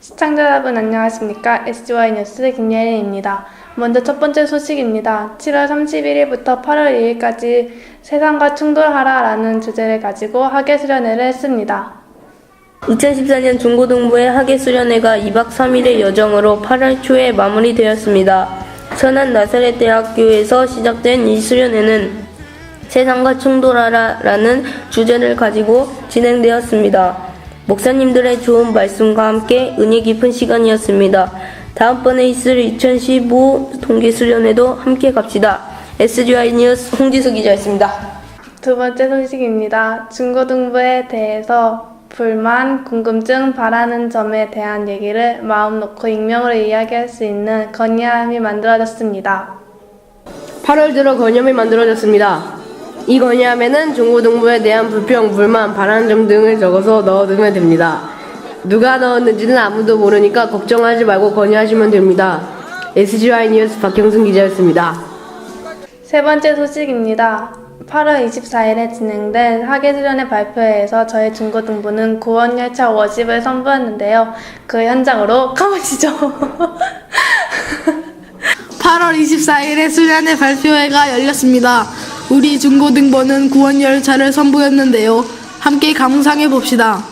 시청자 여러분 안녕하십니까? SY 뉴스 김예린입니다. 먼저 첫 번째 소식입니다. 7월 31일부터 8월 2일까지 세상과 충돌하라라는 주제를 가지고 학예 수련회를 했습니다. 2014년 중고등부의 학예 수련회가 2박 3일의 여정으로 8월 초에 마무리되었습니다. 천안 나사렛 대학교에서 시작된 이 수련회는 세상과 충돌하라라는 주제를 가지고 진행되었습니다. 목사님들의 좋은 말씀과 함께 은혜 깊은 시간이었습니다. 다음번에 있을 2015 동계수련회도 함께 갑시다. SGI 뉴스 홍지수 기자였습니다. 두 번째 소식입니다. 중고등부에 대해서 불만, 궁금증, 바라는 점에 대한 얘기를 마음 놓고 익명으로 이야기할 수 있는 건의함이 만들어졌습니다. 8월 들어 건의함이 만들어졌습니다. 이 건의함에는 중고등부에 대한 불평, 불만, 바라는 점 등을 적어서 넣어두면 됩니다. 누가 넣었는지는 아무도 모르니까 걱정하지 말고 건의하시면 됩니다. SGI 뉴스 박형승 기자였습니다. 세 번째 소식입니다. 8월 24일에 진행된 학예수련회 발표회에서 저희 중고등부는 구원열차 워십을 선보였는데요. 그 현장으로 가보시죠. 8월 24일에 수련회 발표회가 열렸습니다. 우리 중고등부는 구원 열차를 선보였는데요. 함께 감상해 봅시다.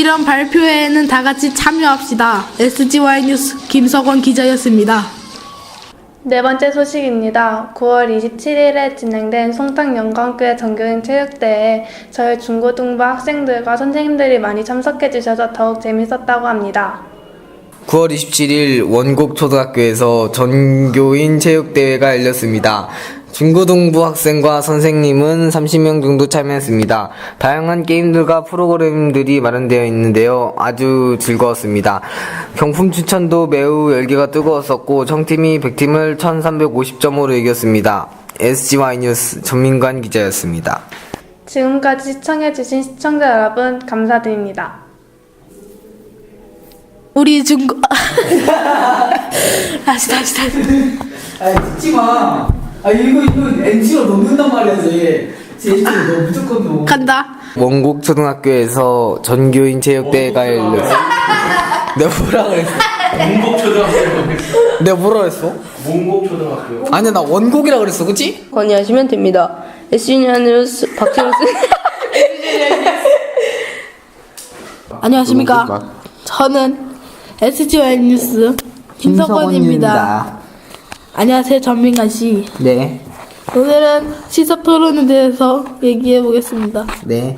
이런 발표회에는 다 같이 참여합시다. SGY 뉴스 김석원 기자였습니다. 네 번째 소식입니다. 9월 27일에 진행된 송탕 영광교회 전교인 체육대회에 저희 중고등부 학생들과 선생님들이 많이 참석해 주셔서 더욱 재밌었다고 합니다. 9월 27일 원곡 초등학교에서 전교인 체육대회가 열렸습니다. 중고등부 학생과 선생님은 30명 정도 참여했습니다. 다양한 게임들과 프로그램들이 마련되어 있는데요. 아주 즐거웠습니다. 경품 추천도 매우 열기가 뜨거웠었고 청팀이 100팀을 1350점으로 이겼습니다. SGY 뉴스 전민관 기자였습니다. 지금까지 시청해주신 시청자 여러분 감사드립니다. 우리 중고 다시 다시 다시 아니 듣지 마. 아 이거 이거 NG가 넘는단 말이야 쟤. 쟤너 무조건 넘어. 간다. 원곡 초등학교에서 전교인 체육대회가 열렸어. 내가 뭐라 그랬어? 몽곡 초등학교 내가 뭐라 그랬어? 몽곡 초등학교 아니야 나 원곡이라 그랬어 그치? 건의하시면 됩니다. SGI 뉴스 박형승 안녕하십니까? 저는 SGY 뉴스 김석원입니다. 안녕하세요, 전민관 씨. 네. 오늘은 시사 토론에 대해서 얘기해 보겠습니다. 네.